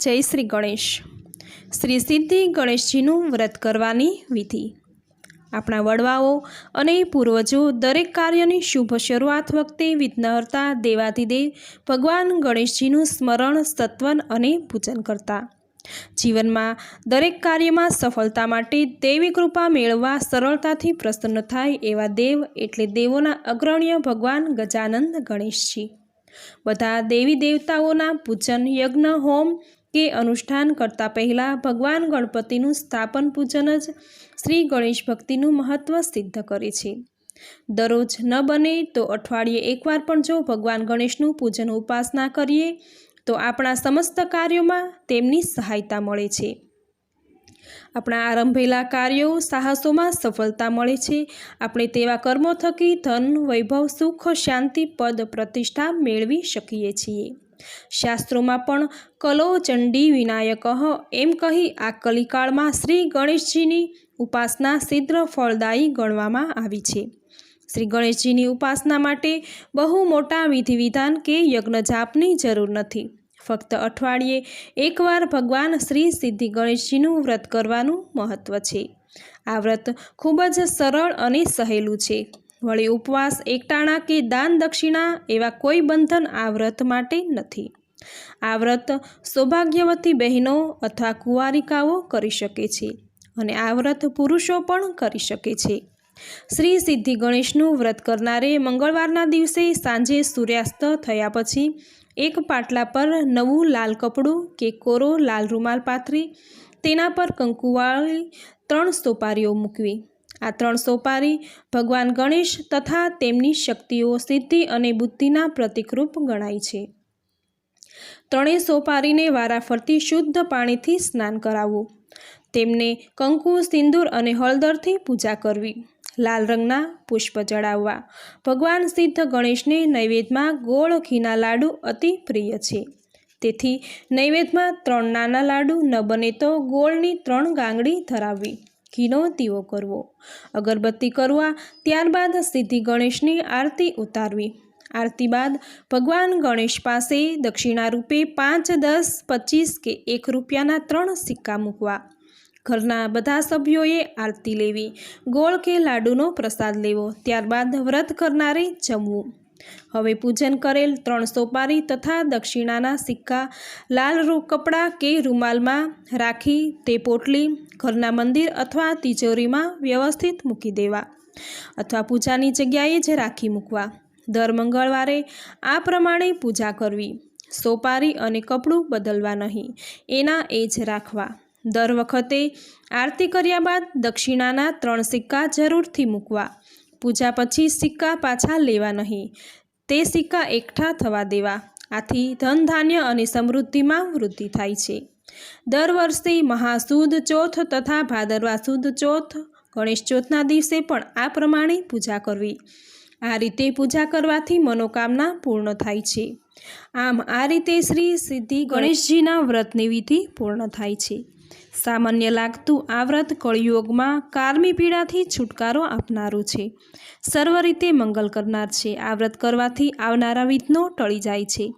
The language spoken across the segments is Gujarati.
જય શ્રી ગણેશ. શ્રી સિદ્ધિ ગણેશજીનું વ્રત કરવાની વિધિ. આપણા વડવાઓ અને પૂર્વજો દરેક કાર્યની શુભ શરૂઆત વખતે વિઘ્નહર્તા દેવાધિદેવ ભગવાન ગણેશજીનું સ્મરણ, સત્વન અને પૂજન કરતા. જીવનમાં દરેક કાર્યમાં સફળતા માટે દેવી કૃપા મેળવવા સરળતાથી પ્રસન્ન થાય એવા દેવ એટલે દેવોના અગ્રણ્ય ભગવાન ગજાનંદ ગણેશજી. બધા દેવી દેવતાઓના પૂજન, યજ્ઞ, હોમ કે અનુષ્ઠાન કરતાં પહેલાં ભગવાન ગણપતિનું સ્થાપન પૂજન જ શ્રી ગણેશ ભક્તિનું મહત્ત્વ સિદ્ધ કરે છે. દરરોજ ન બને તો અઠવાડિયે એકવાર પણ જો ભગવાન ગણેશનું પૂજન ઉપાસના કરીએ, તો આપણા સમસ્ત કાર્યોમાં તેમની સહાયતા મળે છે. આપણા આરંભેલા કાર્યો સાહસોમાં સફળતા મળે છે. આપણે તેવા કર્મો થકી ધન, વૈભવ, સુખ, શાંતિ, પદ, પ્રતિષ્ઠા મેળવી શકીએ છીએ. શાસ્ત્રોમાં પણ કલો ચંડી વિનાયક એમ કહી આ કલિકાળમાં શ્રી ગણેશજીની ઉપાસના સિદ્ધ ફળદાયી ગણવામાં આવી છે. શ્રી ગણેશજીની ઉપાસના માટે બહુ મોટા વિધિ વિધાન કે યજ્ઞ જાપની જરૂર નથી. ફક્ત અઠવાડિયે એકવાર ભગવાન શ્રી સિદ્ધિ ગણેશજીનું વ્રત કરવાનું મહત્ત્વ છે. આ વ્રત ખૂબ જ સરળ અને સહેલું છે. વળી ઉપવાસ, એકટાણા કે દાન દક્ષિણા એવા કોઈ બંધન આ વ્રત માટે નથી. આ વ્રત સૌભાગ્યવતી બહેનો અથવા કુંવારિકાઓ કરી શકે છે અને આ વ્રત પુરુષો પણ કરી શકે છે. શ્રી સિદ્ધિ ગણેશનું વ્રત કરનારે મંગળવારના દિવસે સાંજે સૂર્યાસ્ત થયા પછી એક પાટલા પર નવું લાલ કપડું કે કોરો લાલ રૂમાલ પાથરી તેના પર કંકુવાળી ત્રણ સોપારીઓ મૂકવી. આ ત્રણ સોપારી ભગવાન ગણેશ તથા તેમની શક્તિઓ સિદ્ધિ અને બુદ્ધિના પ્રતિકરૂપ ગણાય છે. ત્રણેય સોપારીને વારાફરતી શુદ્ધ પાણીથી સ્નાન કરાવવું તેમને કંકુ, સિંદૂર અને હળદરથી પૂજા કરવી. લાલ રંગના પુષ્પ ચડાવવા. ભગવાન સિદ્ધ ગણેશને નૈવેદ્યમાં ગોળ ઘીના લાડુ અતિ પ્રિય છે. તેથી નૈવેદ્યમાં ત્રણ નાના લાડુ ન બને તો ગોળની ત્રણ ગાંગડી ધરાવવી. ઘીનો દીવો કરવો. અગરબત્તી કરવા ત્યારબાદ સિદ્ધિ ગણેશની આરતી ઉતારવી. આરતી બાદ ભગવાન ગણેશ પાસે દક્ષિણા રૂપે પાંચ, દસ, પચીસ કે એક રૂપિયાના ત્રણ સિક્કા મૂકવા. ઘરના બધા સભ્યોએ આરતી લેવી. ગોળ કે લાડુનો પ્રસાદ લેવો. ત્યારબાદ વ્રત કરનારે જમવું. હવે પૂજન કરેલ ત્રણ સોપારી તથા દક્ષિણાના સિક્કા, લાલ કપડાં કે રૂમાલમાં રાખી તે પોટલી ઘરના મંદિર અથવા તિજોરીમાં વ્યવસ્થિત મૂકી દેવા અથવા પૂજાની જગ્યાએ જ રાખી મૂકવા. દર મંગળવારે આ પ્રમાણે પૂજા કરવી. સોપારી અને કપડું બદલવા નહીં, એના એ જ રાખવા. દર વખતે આરતી કર્યા બાદ દક્ષિણાના ત્રણ સિક્કા જરૂરથી મૂકવા. પૂજા પછી સિક્કા પાછા લેવા નહીં. તે સિક્કા એકઠા થવા દેવા. આથી ધન ધાન્ય અને સમૃદ્ધિમાં વૃદ્ધિ થાય છે. દર વર્ષે મહાસુદ ચોથ તથા ભાદરવા સુદ ચોથ, ગણેશ ચોથના દિવસે પણ આ પ્રમાણે પૂજા કરવી. આ રીતે પૂજા કરવાથી મનોકામના પૂર્ણ થાય છે. આમ આ રીતે શ્રી સિદ્ધિ ગણેશજીના વ્રતની વિધિ પૂર્ણ થાય છે. સામાન્ય લાગતું આ વ્રત કળિયુગમાં કારમી પીડાથી છુટકારો આપનારું છે. સર્વ રીતે મંગલ કરનાર છે. આ વ્રત કરવાથી આવનારા વિઘ્નો ટળી જાય છે.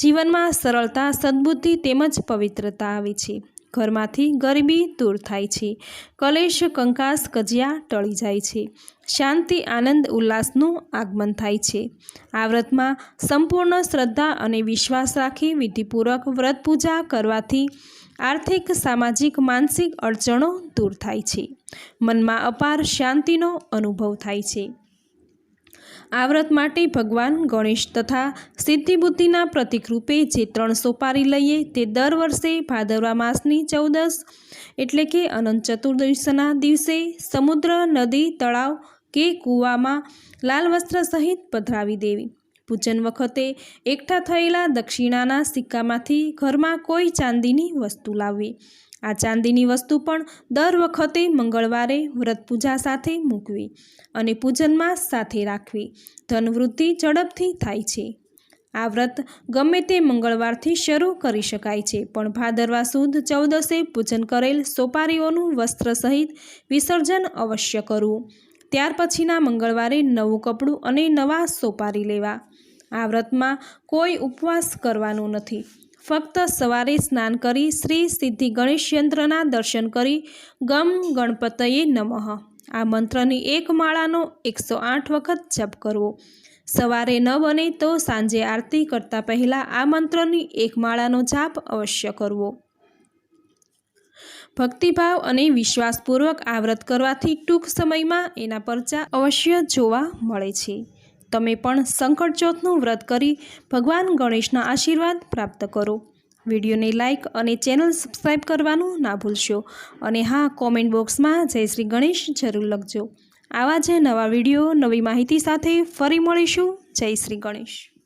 જીવનમાં સરળતા, સદબુદ્ધિ તેમજ પવિત્રતા આવે છે. ઘરમાંથી ગરીબી દૂર થાય છે. કલેશ, કંકાસ, કજિયા ટળી જાય છે. શાંતિ, આનંદ, ઉલ્લાસનું આગમન થાય છે. આ વ્રતમાં સંપૂર્ણ શ્રદ્ધા અને વિશ્વાસ રાખી વિધિપૂર્વક વ્રત પૂજા કરવાથી આર્થિક, સામાજિક, માનસિક અડચણો દૂર થાય છે. મનમાં અપાર શાંતિનો અનુભવ થાય છે. આ વ્રત માટે ભગવાન ગણેશ તથા સિદ્ધિબુદ્ધિના પ્રતિકરૂપે જે ત્રણ સોપારી લઈએ તે દર વર્ષે ભાદરવા માસની ચૌદસ એટલે કે અનંત ચતુર્દશના દિવસે સમુદ્ર, નદી, તળાવ કે કૂવામાં લાલ વસ્ત્ર સહિત પધરાવી દેવી. પૂજન વખતે એકઠા થયેલા દક્ષિણાના સિક્કામાંથી ઘરમાં કોઈ ચાંદીની વસ્તુ લાવવી. આ ચાંદીની વસ્તુ પણ દર વખતે મંગળવારે વ્રત પૂજા સાથે મૂકવી અને પૂજનમાં સાથે રાખવી. ધનવૃદ્ધિ ઝડપથી થાય છે. આ વ્રત ગમે તે મંગળવારથી શરૂ કરી શકાય છે, પણ ભાદરવા સુદ ચૌદસે પૂજન કરેલ સોપારીઓનું વસ્ત્ર સહિત વિસર્જન અવશ્ય કરવું. ત્યાર પછીના મંગળવારે નવું કપડું અને નવા સોપારી લેવા. આ વ્રતમાં કોઈ ઉપવાસ કરવાનું નથી. ફક્ત સવારે સ્નાન કરી શ્રી સિદ્ધિ ગણેશ યંત્રના દર્શન કરી ગમ ગણપતયે નમઃ. આ મંત્રની એક માળાનો એકસો આઠ વખત જપ કરવો. સવારે ન બને તો સાંજે આરતી કરતાં પહેલાં આ મંત્રની એક માળાનો જાપ અવશ્ય કરવો. ભક્તિભાવ અને વિશ્વાસપૂર્વક આ વ્રત કરવાથી ટૂંક સમયમાં એના પરચા અવશ્ય જોવા મળે છે. તમે પણ સંકટ ચોથનું વ્રત કરી ભગવાન ગણેશના આશીર્વાદ પ્રાપ્ત કરો. વિડીયોને લાઇક અને ચેનલ સબસ્ક્રાઈબ કરવાનું ના ભૂલશો. અને હા, કોમેન્ટ બોક્સમાં જય શ્રી ગણેશ જરૂર લખજો. આવા જ નવા વીડિયો, નવી માહિતી સાથે ફરી મળીશું. જય શ્રી ગણેશ.